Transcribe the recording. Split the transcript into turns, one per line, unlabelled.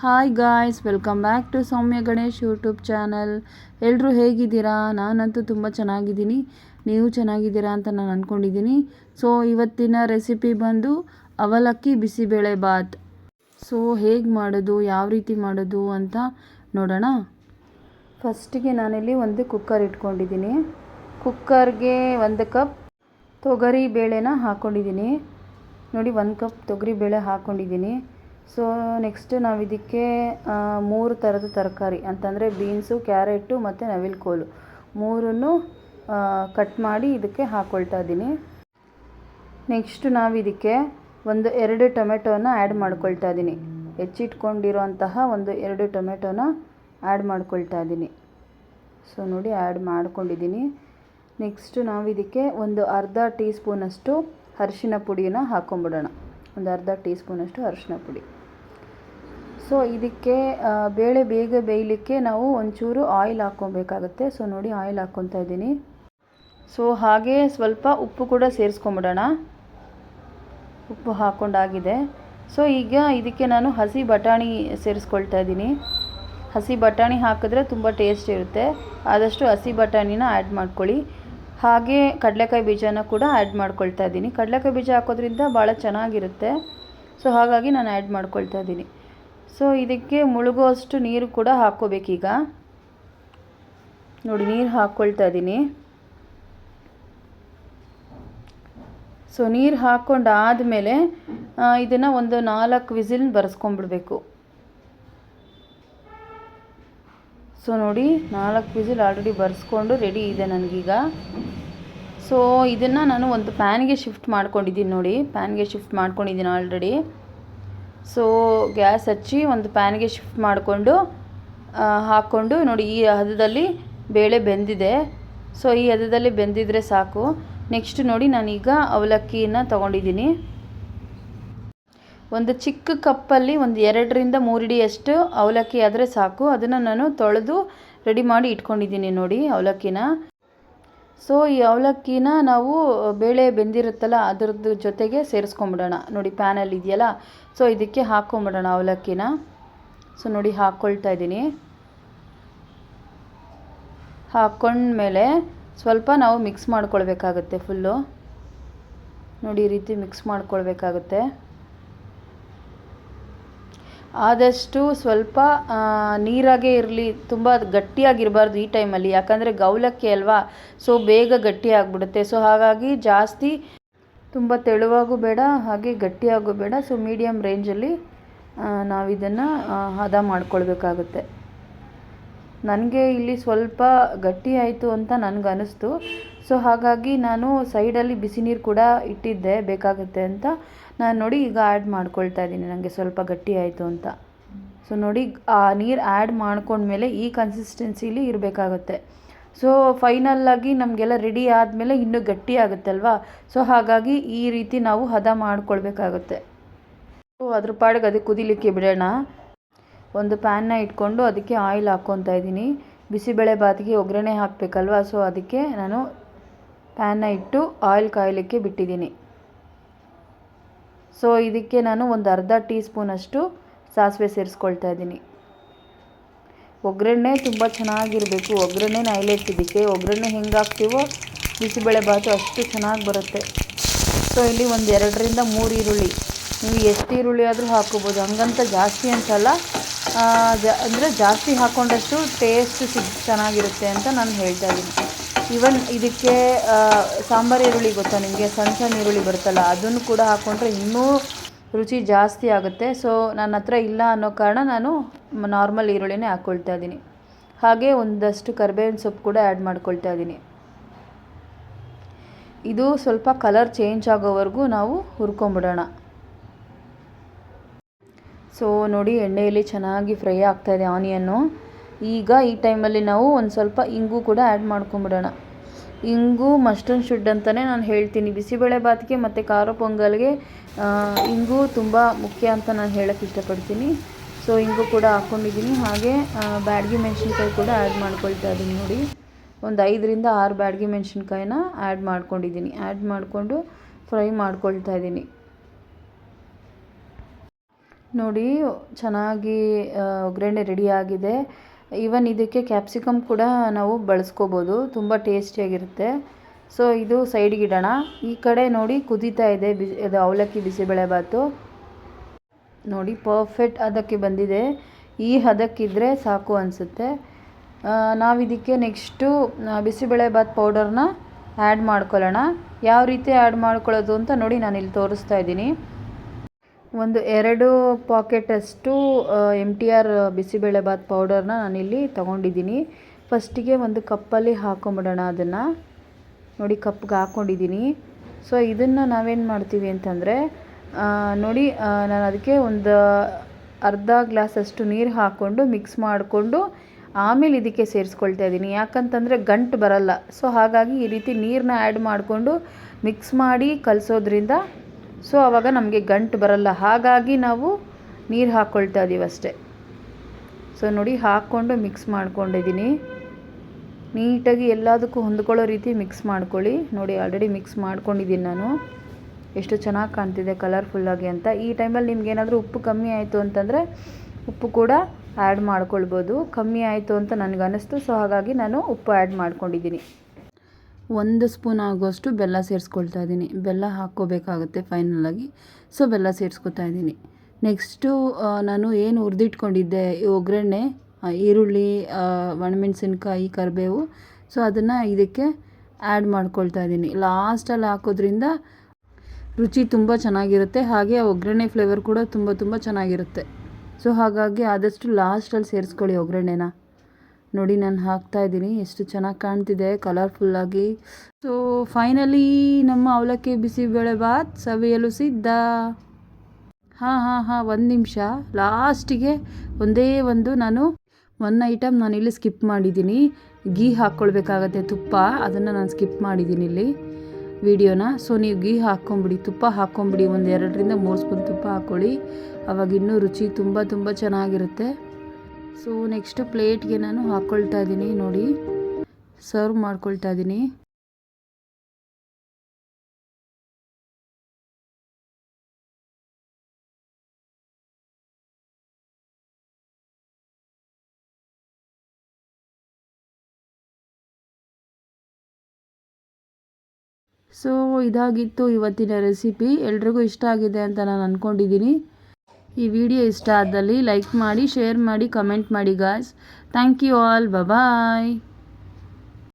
Hi guys welcome back to Soumya Ganesh YouTube channel ಎಲ್ಲರೂ ಹೇಗಿದ್ದೀರಾ? ನಾನಂತೂ ತುಂಬ ಚೆನ್ನಾಗಿದ್ದೀನಿ. ನೀವು ಚೆನ್ನಾಗಿದ್ದೀರಾ ಅಂತ ನಾನು ಅಂದ್ಕೊಂಡಿದ್ದೀನಿ ಸೊ ಇವತ್ತಿನ ರೆಸಿಪಿ ಬಂದು ಅವಲಕ್ಕಿ ಬಿಸಿಬೇಳೆ ಬಾತ್. ಸೊ ಹೇಗೆ ಮಾಡೋದು? ಯಾವ ರೀತಿ ಮಾಡೋದು ಅಂತ ನೋಡೋಣ. ಫಸ್ಟಿಗೆ ನಾನಿಲ್ಲಿ ಒಂದು ಕುಕ್ಕರ್ ಇಟ್ಕೊಂಡಿದ್ದೀನಿ. ಕುಕ್ಕರ್ಗೆ ಒಂದು ಕಪ್ ತೊಗರಿ ಬೇಳೆನ ಹಾಕ್ಕೊಂಡಿದ್ದೀನಿ ನೋಡಿ, ಒಂದು ಕಪ್ ತೊಗರಿ ಬೇಳೆ ಹಾಕ್ಕೊಂಡಿದ್ದೀನಿ ಸೊ ನೆಕ್ಸ್ಟ್ ನಾವು ಇದಕ್ಕೆ ಮೂರು ಥರದ ತರಕಾರಿ, ಅಂತಂದರೆ ಬೀನ್ಸು ಕ್ಯಾರೆಟು ಮತ್ತು ನವಿಲುಕೋಲು. ಮೂರನ್ನು ಕಟ್ ಮಾಡಿ ಇದಕ್ಕೆ ಹಾಕ್ಕೊಳ್ತಾ ಇದ್ದೀನಿ. ನೆಕ್ಸ್ಟ್ ನಾವು ಇದಕ್ಕೆ ಒಂದು ಎರಡು ಟೊಮೆಟೊನ ಆ್ಯಡ್ ಮಾಡ್ಕೊಳ್ತಾ ಇದ್ದೀನಿ. ಹೆಚ್ಚಿಟ್ಕೊಂಡಿರೋಂತಹ ಒಂದು ಎರಡು ಟೊಮೆಟೊನ ಆ್ಯಡ್ ಮಾಡ್ಕೊಳ್ತಾ ಇದ್ದೀನಿ. ಸೊ ನೋಡಿ ಆ್ಯಡ್ ಮಾಡ್ಕೊಂಡಿದ್ದೀನಿ. ನೆಕ್ಸ್ಟು ನಾವು ಇದಕ್ಕೆ ಒಂದು ಅರ್ಧ ಟೀ ಸ್ಪೂನಷ್ಟು ಅರಿಶಿನ ಪುಡಿನ ಹಾಕ್ಕೊಂಬಿಡೋಣ ಒಂದು ಅರ್ಧ ಟೀ ಸ್ಪೂನಷ್ಟು ಅರಿಶಿನ ಪುಡಿ. ಸೊ ಇದಕ್ಕೆ ಬೇಳೆ ಬೇಗ ಬೇಯಲಿಕ್ಕೆ ನಾವು ಒಂಚೂರು ಆಯಿಲ್ ಹಾಕ್ಕೊಬೇಕಾಗುತ್ತೆ. ಸೊ ನೋಡಿ ಆಯಿಲ್ ಹಾಕ್ಕೊತಾ ಇದ್ದೀನಿ. ಸೊ ಹಾಗೆ ಸ್ವಲ್ಪ ಉಪ್ಪು ಕೂಡ ಸೇರಿಸ್ಕೊಂಬಿಡೋಣ. ಉಪ್ಪು ಹಾಕ್ಕೊಂಡಾಗಿದೆ. ಸೊ ಈಗ ಇದಕ್ಕೆ ನಾನು ಹಸಿ ಬಟಾಣಿ ಸೇರಿಸ್ಕೊಳ್ತಾ ಇದ್ದೀನಿ. ಹಸಿ ಬಟಾಣಿ ಹಾಕಿದ್ರೆ ತುಂಬ ಟೇಸ್ಟ್ ಇರುತ್ತೆ. ಆದಷ್ಟು ಹಸಿ ಬಟಾಣಿನ ಆ್ಯಡ್ ಮಾಡ್ಕೊಳ್ಳಿ. ಹಾಗೆ ಕಡಲೆಕಾಯಿ ಬೀಜನ ಕೂಡ ಆ್ಯಡ್ ಮಾಡ್ಕೊಳ್ತಾ ಇದ್ದೀನಿ. ಕಡಲೆಕಾಯಿ ಬೀಜ ಹಾಕೋದ್ರಿಂದ ಭಾಳ ಚೆನ್ನಾಗಿರುತ್ತೆ. ಸೊ ಹಾಗಾಗಿ ನಾನು ಆ್ಯಡ್ ಮಾಡ್ಕೊಳ್ತಾ ಇದ್ದೀನಿ. ಸೊ ಇದಕ್ಕೆ ಮುಳುಗುವಷ್ಟು ನೀರು ಕೂಡ ಹಾಕ್ಕೋಬೇಕೀಗ ನೋಡಿ, ನೀರು ಹಾಕ್ಕೊಳ್ತಾ ಇದ್ದೀನಿ ಸೊ ನೀರು ಹಾಕ್ಕೊಂಡು ಆದಮೇಲೆ ಇದನ್ನು ಒಂದು ನಾಲ್ಕು ವಿಸಿಲ್ ಬರೆಸ್ಕೊಂಡ್ಬಿಡ್ಬೇಕು. ಸೊ ನೋಡಿ, ನಾಲ್ಕು ವಿಸಿಲ್ ಆಲ್ರೆಡಿ ಬರೆಸ್ಕೊಂಡು ರೆಡಿ ಇದೆ ನನಗೀಗ. ಸೊ ಇದನ್ನು ನಾನು ಒಂದು ಪ್ಯಾನ್ಗೆ ಶಿಫ್ಟ್ ಮಾಡ್ಕೊಂಡಿದ್ದೀನಿ ನೋಡಿ. ಪ್ಯಾನ್ಗೆ ಶಿಫ್ಟ್ ಮಾಡ್ಕೊಂಡಿದ್ದೀನಿ ಆಲ್ರೆಡಿ. ಸೊ ಗ್ಯಾಸ್ ಹಚ್ಚಿ ಒಂದು ಪ್ಯಾನ್ಗೆ ಶಿಫ್ಟ್ ಮಾಡಿಕೊಂಡು ಹಾಕ್ಕೊಂಡು ನೋಡಿ ಈ ಹದದಲ್ಲಿ ಬೇಳೆ ಬೆಂದಿದೆ. ಸೊ ಈ ಹದದಲ್ಲಿ ಬೆಂದಿದ್ರೆ ಸಾಕು. ನೆಕ್ಸ್ಟ್ ನೋಡಿ ನಾನೀಗ ಅವಲಕ್ಕಿನ ತೊಗೊಂಡಿದ್ದೀನಿ. ಒಂದು ಚಿಕ್ಕ ಕಪ್ಪಲ್ಲಿ ಒಂದು ಎರಡರಿಂದ ಮೂರಿಡಿಯಷ್ಟು ಅವಲಕ್ಕಿ ಆದರೆ ಸಾಕು. ಅದನ್ನು ನಾನು ತೊಳೆದು ರೆಡಿ ಮಾಡಿ ಇಟ್ಕೊಂಡಿದ್ದೀನಿ ನೋಡಿ ಅವಲಕ್ಕಿನ. ಸೊ ಈ ಅವಲಕ್ಕಿನ ನಾವು ಬೇಳೆ ಬೆಂದಿರುತ್ತಲ್ಲ, ಅದರದ್ದು ಜೊತೆಗೆ ಸೇರಿಸ್ಕೊಂಬಿಡೋಣ. ನೋಡಿ, ಪ್ಯಾನಲ್ಲಿ ಇದೆಯಲ್ಲ? ಸೊ ಇದಕ್ಕೆ ಹಾಕ್ಕೊಂಬಿಡೋಣ ಅವಲಕ್ಕಿನ. ಸೊ ನೋಡಿ, ಹಾಕ್ಕೊಳ್ತಾ ಇದ್ದೀನಿ. ಹಾಕ್ಕೊಂಡ್ಮೇಲೆ ಸ್ವಲ್ಪ ನಾವು ಮಿಕ್ಸ್ ಮಾಡ್ಕೊಳ್ಬೇಕಾಗುತ್ತೆ ಫುಲ್ಲು. ನೋಡಿ, ಈ ರೀತಿ ಮಿಕ್ಸ್ ಮಾಡ್ಕೊಳ್ಬೇಕಾಗುತ್ತೆ. ಆದಷ್ಟು ಸ್ವಲ್ಪ ನೀರಾಗೇ ಇರಲಿ, ತುಂಬ ಗಟ್ಟಿಯಾಗಿರಬಾರ್ದು ಈ ಟೈಮಲ್ಲಿ. ಯಾಕಂದರೆ ಗೌಲಕ್ಕಿ ಅಲ್ವಾ? ಸೊ, ಬೇಗ ಗಟ್ಟಿ ಆಗಿಬಿಡುತ್ತೆ. ಸೊ, ಹಾಗಾಗಿ ಜಾಸ್ತಿ ತುಂಬ ತೆಳುವಾಗೂ ಬೇಡ, ಹಾಗೆ ಗಟ್ಟಿಯಾಗೂ ಬೇಡ. ಸೊ ಮೀಡಿಯಮ್ ರೇಂಜಲ್ಲಿ ನಾವು ಇದನ್ನು ಹದ ಮಾಡ್ಕೊಳ್ಬೇಕಾಗುತ್ತೆ. ನನಗೆ ಇಲ್ಲಿ ಸ್ವಲ್ಪ ಗಟ್ಟಿ ಆಯಿತು ಅಂತ ನನಗೆ ಅನ್ನಿಸ್ತು ಸೊ ಹಾಗಾಗಿ ನಾನು ಸೈಡಲ್ಲಿ ಬಿಸಿ ನೀರು ಕೂಡ ಇಟ್ಟಿದ್ದೆ, ಬೇಕಾಗುತ್ತೆ ಅಂತ. ನಾನು ನೋಡಿ ಈಗ ಆ್ಯಡ್ ಮಾಡ್ಕೊಳ್ತಾ ಇದ್ದೀನಿ ನನಗೆ ಸ್ವಲ್ಪ ಗಟ್ಟಿ ಆಯಿತು ಅಂತ. ಸೊ ನೋಡಿ, ಆ ನೀರು ಆ್ಯಡ್ ಮಾಡ್ಕೊಂಡ್ಮೇಲೆ ಈ ಕನ್ಸಿಸ್ಟೆನ್ಸಿಲಿ ಇರಬೇಕಾಗುತ್ತೆ. ಸೊ ಫೈನಲ್ಲಾಗಿ ನಮಗೆಲ್ಲ ರೆಡಿ ಆದಮೇಲೆ ಇನ್ನೂ ಗಟ್ಟಿ ಆಗುತ್ತಲ್ವಾ? ಸೊ ಹಾಗಾಗಿ ಈ ರೀತಿ ನಾವು ಹದ ಮಾಡ್ಕೊಳ್ಬೇಕಾಗುತ್ತೆ. ಸೊ ಅದ್ರ ಪಾಡಿಗೆ ಅದಕ್ಕೆ ಕುದಿಲಿಕ್ಕೆ ಬಿಡೋಣ. ಒಂದು ಪ್ಯಾನ್ನ ಇಟ್ಕೊಂಡು ಅದಕ್ಕೆ ಆಯಿಲ್ ಹಾಕ್ಕೊತಾ ಇದ್ದೀನಿ. ಬಿಸಿಬೇಳೆ ಬಾತಿಗೆ ಒಗ್ಗರಣೆ ಹಾಕಬೇಕಲ್ವ? ಸೊ ಅದಕ್ಕೆ ನಾನು ಪ್ಯಾನ್ನ ಇಟ್ಟು ಆಯಿಲ್ ಕಾಯಲಿಕ್ಕೆ ಬಿಟ್ಟಿದ್ದೀನಿ. ಸೊ ಇದಕ್ಕೆ ನಾನು ಒಂದು ಅರ್ಧ ಟೀ ಸ್ಪೂನಷ್ಟು ಸಾಸಿವೆ ಸೇರಿಸ್ಕೊಳ್ತಾ ಇದ್ದೀನಿ. ಒಗ್ಗರಣೆ ತುಂಬ ಚೆನ್ನಾಗಿರಬೇಕು. ಒಗ್ಗರಣೆ ಹೈಲೈಟ್ ಇದಕ್ಕೆ ಒಗ್ಗರಣೆ ಹೆಂಗೆ ಹಾಕ್ತೀವೋ ಬಿಸಿಬೇಳೆ ಬಾತು ಅಷ್ಟು ಚೆನ್ನಾಗಿ ಬರುತ್ತೆ. ಸೊ ಇಲ್ಲಿ ಒಂದು ಎರಡರಿಂದ ಮೂರು ಈರುಳ್ಳಿ. ನೀವು ಎಷ್ಟು ಈರುಳ್ಳಿ ಆದರೂ ಹಾಕೋಬೋದು ಹಂಗಂತ ಜಾಸ್ತಿ ಅನ್ಸಲ್ಲ ಜಾ ಜ, ಅಂದರೆ ಜಾಸ್ತಿ ಹಾಕ್ಕೊಂಡಷ್ಟು ಟೇಸ್ಟ್ ಸಿಗ್, ಚೆನ್ನಾಗಿರುತ್ತೆ ಅಂತ ನಾನು ಹೇಳ್ತಾ ಇದ್ದೀನಿ. ಈವನ್ ಇದಕ್ಕೆ ಸಾಂಬಾರು ಈರುಳ್ಳಿ ಗೊತ್ತಾ ನಿಮಗೆ? ಸಣ್ಣ ಸಣ್ಣ ಈರುಳ್ಳಿ ಬರುತ್ತಲ್ಲ, ಅದನ್ನು ಕೂಡ ಹಾಕ್ಕೊಂಡ್ರೆ ಇನ್ನೂ ರುಚಿ ಜಾಸ್ತಿ ಆಗುತ್ತೆ. ಸೊ ನನ್ನ ಹತ್ರ ಇಲ್ಲ ಅನ್ನೋ ಕಾರಣ ನಾನು ನಾರ್ಮಲ್ ಈರುಳ್ಳಿನೇ ಹಾಕ್ಕೊಳ್ತಾ ಇದ್ದೀನಿ. ಹಾಗೆ ಒಂದಷ್ಟು ಕರಿಬೇವಿನ ಸೊಪ್ಪು ಕೂಡ ಆ್ಯಡ್ ಮಾಡ್ಕೊಳ್ತಾ ಇದ್ದೀನಿ. ಇದು ಸ್ವಲ್ಪ ಕಲರ್ ಚೇಂಜ್ ಆಗೋವರೆಗೂ ನಾವು ಹುರ್ಕೊಂಬಿಡೋಣ. ಸೊ ನೋಡಿ ಎಣ್ಣೆಯಲ್ಲಿ ಚೆನ್ನಾಗಿ ಫ್ರೈ ಆಗ್ತಾಯಿದೆ ಆನಿಯನ್ನು ಈಗ ಈ ಟೈಮಲ್ಲಿ ನಾವು ಒಂದು ಸ್ವಲ್ಪ ಇಂಗು ಕೂಡ ಆ್ಯಡ್ ಮಾಡ್ಕೊಂಬಿಡೋಣ. ಇಂಗು ಮಸ್ಟ್ ಆ್ಯಂಡ್ ಶುಡ್ ಅಂತಲೇ ನಾನು ಹೇಳ್ತೀನಿ. ಬಿಸಿಬೇಳೆ ಬಾತಿಗೆ ಮತ್ತು ಖಾರ ಪೊಂಗಲ್ಗೆ ಇಂಗು ತುಂಬ ಮುಖ್ಯ ಅಂತ ನಾನು ಹೇಳೋಕ್ಕೆ ಇಷ್ಟಪಡ್ತೀನಿ. ಸೊ ಇಂಗು ಕೂಡ ಹಾಕ್ಕೊಂಡಿದ್ದೀನಿ ಹಾಗೆ ಬ್ಯಾಡ್ಗೆ ಮೆಣಸಿನ್ಕಾಯಿ ಕೂಡ ಆ್ಯಡ್ ಮಾಡ್ಕೊಳ್ತಾ ಇದ್ದೀನಿ ನೋಡಿ. ಒಂದು ಐದರಿಂದ ಆರು ಬ್ಯಾಡಗಿ ಮೆಣಸಿನ್ಕಾಯಿನ ಆ್ಯಡ್ ಮಾಡ್ಕೊಂಡಿದ್ದೀನಿ ಆ್ಯಡ್ ಮಾಡಿಕೊಂಡು ಫ್ರೈ ಮಾಡ್ಕೊಳ್ತಾ ಇದ್ದೀನಿ ನೋಡಿ, ಚೆನ್ನಾಗಿ ಒಗ್ಗರಣೆ ರೆಡಿ ಆಗಿದೆ. ಈವನ್ ಇದಕ್ಕೆ ಕ್ಯಾಪ್ಸಿಕಮ್ ಕೂಡ ನಾವು ಬಳಸ್ಕೋಬೋದು. ತುಂಬ ಟೇಸ್ಟಿಯಾಗಿರುತ್ತೆ ಸೊ ಇದು ಸೈಡ್ಗೆ ಇಡೋಣ. ಈ ಕಡೆ ನೋಡಿ ಕುದೀತಾ ಇದೆ ಬಿಸಿ, ಅದು ಅವಲಕ್ಕಿ ಬಿಸಿಬೇಳೆಬಾತು ನೋಡಿ ಪರ್ಫೆಕ್ಟ್ ಅದಕ್ಕೆ ಬಂದಿದೆ. ಈ ಹದಕ್ಕಿದ್ರೆ ಸಾಕು ಅನಿಸುತ್ತೆ. ನಾವು ಇದಕ್ಕೆ ನೆಕ್ಸ್ಟು ಬಿಸಿಬೇಳೆಬಾತ್ ಪೌಡರ್ನ ಆ್ಯಡ್ ಮಾಡ್ಕೊಳ್ಳೋಣ. ಯಾವ ರೀತಿ ಆ್ಯಡ್ ಮಾಡ್ಕೊಳ್ಳೋದು ಅಂತ ನೋಡಿ ನಾನು ಇಲ್ಲಿ ತೋರಿಸ್ತಾ ಇದ್ದೀನಿ. ಒಂದು ಎರಡು ಪಾಕೆಟಷ್ಟು ಎಂ ಟಿ ಆರ್ ಬಿಸಿಬೇಳೆಬಾತ್ ಪೌಡರ್ನ ನಾನಿಲ್ಲಿ ತೊಗೊಂಡಿದ್ದೀನಿ. ಫಸ್ಟಿಗೆ ಒಂದು ಕಪ್ಪಲ್ಲಿ ಹಾಕೊಂಬಿಡೋಣ ಅದನ್ನು. ನೋಡಿ ಕಪ್ಗೆ ಹಾಕ್ಕೊಂಡಿದ್ದೀನಿ ಸೊ ಇದನ್ನು ನಾವೇನು ಮಾಡ್ತೀವಿ ಅಂತಂದರೆ ನೋಡಿ ನಾನು ಅದಕ್ಕೆ ಒಂದು ಅರ್ಧ ಗ್ಲಾಸಷ್ಟು ನೀರು ಹಾಕ್ಕೊಂಡು ಮಿಕ್ಸ್ ಮಾಡಿಕೊಂಡು ಆಮೇಲೆ ಇದಕ್ಕೆ ಸೇರಿಸ್ಕೊಳ್ತಾ ಇದ್ದೀನಿ. ಯಾಕಂತಂದರೆ ಗಂಟು ಬರಲ್ಲ. ಸೊ ಹಾಗಾಗಿ ಈ ರೀತಿ ನೀರನ್ನ ಆ್ಯಡ್ ಮಾಡಿಕೊಂಡು ಮಿಕ್ಸ್ ಮಾಡಿ ಕಲಿಸೋದ್ರಿಂದ ಸೊ ಆವಾಗ ನಮಗೆ ಗಂಟು ಬರಲ್ಲ. ಹಾಗಾಗಿ ನಾವು ನೀರು ಹಾಕ್ಕೊಳ್ತಾ ಇದ್ದೀವಿ ಅಷ್ಟೇ. ಸೊ ನೋಡಿ ಹಾಕ್ಕೊಂಡು ಮಿಕ್ಸ್ ಮಾಡ್ಕೊಂಡಿದ್ದೀನಿ ನೀಟಾಗಿ ಎಲ್ಲದಕ್ಕೂ ಹೊಂದ್ಕೊಳ್ಳೋ ರೀತಿ ಮಿಕ್ಸ್ ಮಾಡ್ಕೊಳ್ಳಿ. ನೋಡಿ ಆಲ್ರೆಡಿ ಮಿಕ್ಸ್ ಮಾಡ್ಕೊಂಡಿದ್ದೀನಿ ನಾನು. ಎಷ್ಟು ಚೆನ್ನಾಗಿ ಕಾಣ್ತಿದೆ ಕಲರ್ಫುಲ್ಲಾಗಿ ಅಂತ. ಈ ಟೈಮಲ್ಲಿ ನಿಮ್ಗೆ ಏನಾದರೂ ಉಪ್ಪು ಕಮ್ಮಿ ಆಯಿತು ಅಂತಂದರೆ ಉಪ್ಪು ಕೂಡ ಆ್ಯಡ್ ಮಾಡ್ಕೊಳ್ಬೋದು. ಕಮ್ಮಿ ಆಯಿತು ಅಂತ ನನಗೆ ಅನ್ನಿಸ್ತು ಸೊ ಹಾಗಾಗಿ ನಾನು ಉಪ್ಪು ಆ್ಯಡ್ ಮಾಡ್ಕೊಂಡಿದ್ದೀನಿ ಒಂದು ಸ್ಪೂನ್ ಆಗುವಷ್ಟು ಬೆಲ್ಲ ಸೇರಿಸ್ಕೊಳ್ತಾ ಇದ್ದೀನಿ. ಬೆಲ್ಲ ಹಾಕ್ಕೋಬೇಕಾಗುತ್ತೆ ಫೈನಲಾಗಿ ಸೊ ಬೆಲ್ಲ ಸೇರಿಸ್ಕೊತಾ ಇದ್ದೀನಿ. ನೆಕ್ಸ್ಟು ನಾನು ಏನು ಹುರಿದಿಟ್ಕೊಂಡಿದ್ದೆ? ಒಗ್ಗರಣೆ ಈರುಳ್ಳಿ ಒಣಮೆಣ್ಸಿನ್ಕಾಯಿ, ಕರಿಬೇವು. ಸೊ ಅದನ್ನು ಇದಕ್ಕೆ ಆ್ಯಡ್ ಮಾಡ್ಕೊಳ್ತಾ ಇದ್ದೀನಿ. ಲಾಸ್ಟಲ್ಲಿ ಹಾಕೋದ್ರಿಂದ ರುಚಿ ತುಂಬ ಚೆನ್ನಾಗಿರುತ್ತೆ. ಹಾಗೆ ಒಗ್ಗರಣೆ ಫ್ಲೇವರ್ ಕೂಡ ತುಂಬ ತುಂಬ ಚೆನ್ನಾಗಿರುತ್ತೆ. ಸೊ ಹಾಗಾಗಿ ಆದಷ್ಟು ಲಾಸ್ಟಲ್ಲಿ ಸೇರಿಸ್ಕೊಳ್ಳಿ ಒಗ್ಗರಣೆನ. ನೋಡಿ, ನಾನು ಹಾಕ್ತಾ ಇದ್ದೀನಿ. ಎಷ್ಟು ಚೆನ್ನಾಗಿ ಕಾಣ್ತಿದೆ ಕಲರ್ಫುಲ್ಲಾಗಿ ಸೊ ಫೈನಲಿ ನಮ್ಮ ಅವಲಕ್ಕಿ ಬಿಸಿಬೇಳೆ ಬಾತ್ ಸವಿಯಲು ಸಿದ್ಧ. ಹಾಂ ಹಾಂ ಹಾಂ, ಒಂದು ನಿಮಿಷ. ಲಾಸ್ಟಿಗೆ ಒಂದೇ ಒಂದು ನಾನು ಒನ್ ಐಟಮ್ ನಾನು ಇಲ್ಲಿ ಸ್ಕಿಪ್ ಮಾಡಿದ್ದೀನಿ. ಗೀ ಹಾಕ್ಕೊಳ್ಬೇಕಾಗತ್ತೆ ತುಪ್ಪ. ಅದನ್ನು ನಾನು ಸ್ಕಿಪ್ ಮಾಡಿದ್ದೀನಿ ಇಲ್ಲಿ ವಿಡಿಯೋನ. ಸೊ ನೀವು ಗೀ ಹಾಕ್ಕೊಂಬಿಡಿ ತುಪ್ಪ ಹಾಕ್ಕೊಂಬಿಡಿ ಒಂದು ಎರಡರಿಂದ ಮೂರು ಸ್ಪೂನ್ ತುಪ್ಪ ಹಾಕ್ಕೊಳ್ಳಿ ಅವಾಗ ಇನ್ನೂ ರುಚಿ ತುಂಬ ತುಂಬ ಚೆನ್ನಾಗಿರುತ್ತೆ. ಸೊ ನೆಕ್ಸ್ಟು ಪ್ಲೇಟ್ಗೆ ನಾನು ಹಾಕ್ಕೊಳ್ತಾ ಇದ್ದೀನಿ, ನೋಡಿ. ಸರ್ವ್ ಮಾಡ್ಕೊಳ್ತಾ ಇದ್ದೀನಿ. ಸೊ ಇದಾಗಿತ್ತು ಇವತ್ತಿನ ರೆಸಿಪಿ ಎಲ್ರಿಗೂ ಇಷ್ಟ ಆಗಿದೆ ಅಂತ ನಾನು ಅಂದ್ಕೊಂಡಿದ್ದೀನಿ ಈ ವಿಡಿಯೋ ಇಷ್ಟ ಆದಲ್ಲಿ ಲೈಕ್ ಮಾಡಿ ಶೇರ್ ಮಾಡಿ ಕಮೆಂಟ್ ಮಾಡಿ guys thank you all bye